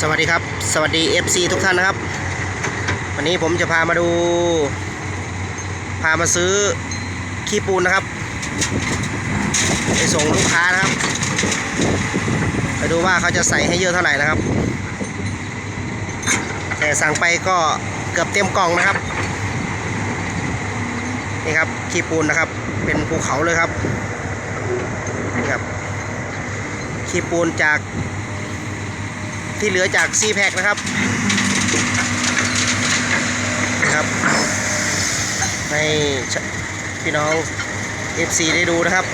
สวัสดีครับ สวัสดี FC ทุกท่านนะครับ วันนี้ผมจะพามาดู พามาซื้อขี้ปูนนะครับไปส่งลูกค้านะครับไปดูว่าเขาจะใส่ให้เยอะเท่าไหร่นะครับ แต่สั่งไปก็เกือบเต็มกล่องนะครับนี่ครับขี้ปูนนะครับ เป็นภูเขาเลยครับนี่ครับขี้ปูนจาก ที่เหลือจากซีแพคนะครับนะครับให้พี่น้อง FC ได้ดูนะครับ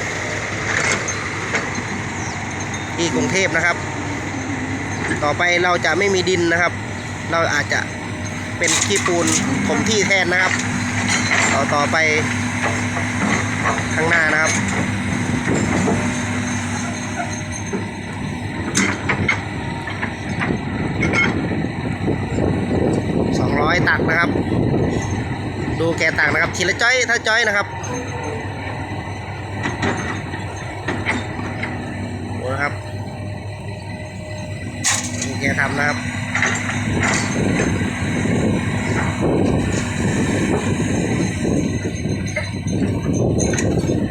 ที่กรุงเทพนะครับ ต่อไปเราจะไม่มีดินนะครับ เราอาจจะเป็นขี้ปูนถมที่แทนนะครับ ต่อต่อไปข้างหน้านะครับ สองร้อย ตักนะครับ ดูแกตักนะครับทีละจ้อยถ้าจ้อยนะครับโอ้ครับดูแกทำนะครับ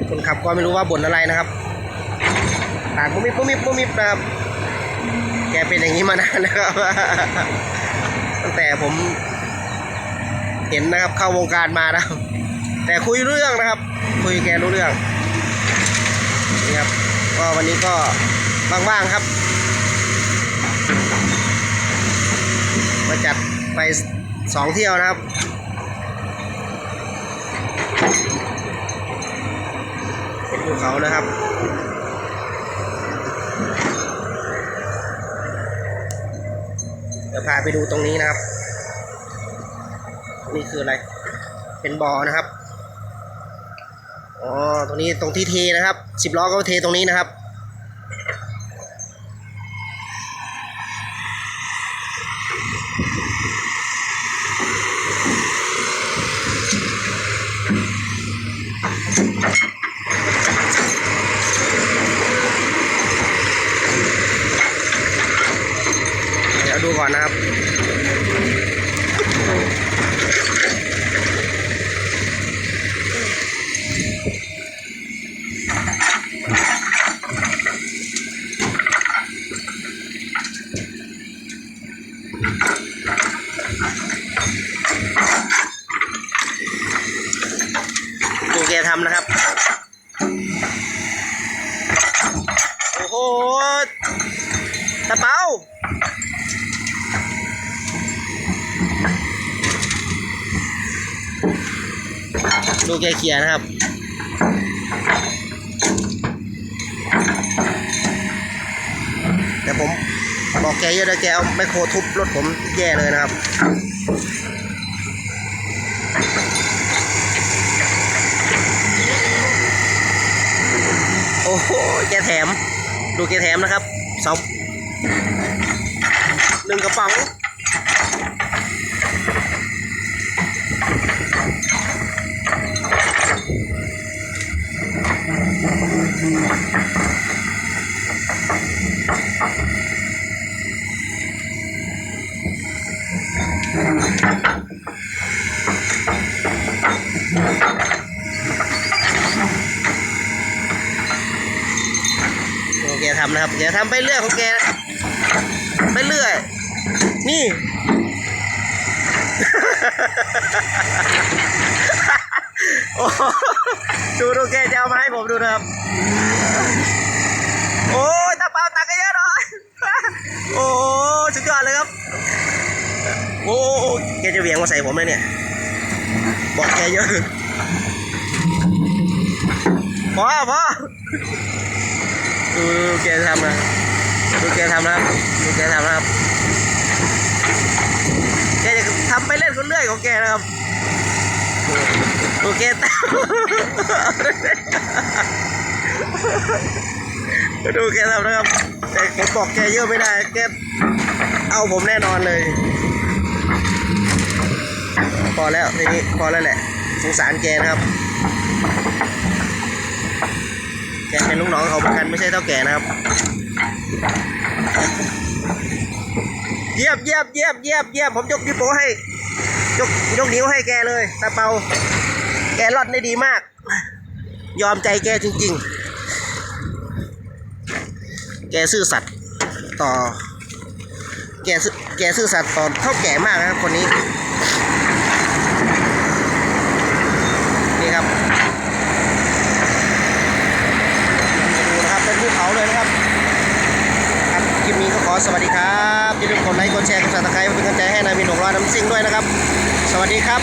คนขับก็ไม่รู้ว่าบ่นอะไรนะครับตากมุมิบมุมิบมุมิบนะครับแกเป็นอย่างนี้มานานนะครับตั้งแต่ผม เห็นนะครับเข้าวงการมานะครับ แต่คุยเรื่องนะครับ คุยแกรู้เรื่องนี่ครับก็วันนี้ก็ว่างๆครับ มาจัดไปสองเที่ยวนะครับเป็นภูเขานะครับเดี๋ยวพาไปดูตรงนี้นะครับ นี่คืออะไร เป็นบ่อนะครับอ๋อตรงนี้ตรงที่เทนะครับสิบล้อก็เทตรงนี้นะครับเดี๋ยวดูก่อนนะครับ นะครับ โอ้โหตะเปาดูแกเขียนะครับ แต่ผมบอกแกเยอะเลยแกเอาไมโครทุบรถผมแย่เลยนะครับ โอ้โห แกแถม ดูแกแถมนะครับสองหนึ่งกระป๋อง โอเค ทำนะครับแกทำไปเรื่อยของแกไปเรื่อย นี่โอ้โหดูดูแกจะเอามาให้ผมดูนะครับ โอ้ตาเปล่าตักกันเยอะหน่อยโอ้สุดยอดเลยครับ โอ้แกจะเวียงมาใส่ผมเลยเนี่ย บอกแกเยอะพอพอ ดูแกทำนะดูแกทำนะครับดูแกทำนะครับแกจะทำไปเล่นคนเรื่อยของแกนะครับดูแกทำดูแกทำนะครับแต่ผมบอกแกเยอะไม่ได้แกเอาผมแน่นอนเลย พอแล้วทีนี้พอแล้วแหละสงสารแกนะครับ แกเป็นลูกน้องเขาเหมือนกันไม่ใช่เท่าแก่นะครับเยี่ยมเยี่ยมเยี่ยมเยี่ยมผมยกนิ้วโป้ให้ ยกยกนิ้วให้แกเลยตาเปา แกรอดได้ดีมาก ยอมใจแกจริง ๆ แกซื่อสัตย์ต่อ แกซื่อแกซื่อสัตย์ต่อเท่าแก่มากนะครับคนนี้ นี่ครับดูนะครับเป็นภูเขาเลยนะครับ ครับคลิปนี้ก็ขอ สวัสดีครับอย่าลืมกดไลค์กดแชร์กดซับสไครต์เป็นกำลังใจให้นายวินหงร้อยน้ำซิ่งด้วยนะครับ สวัสดีครับ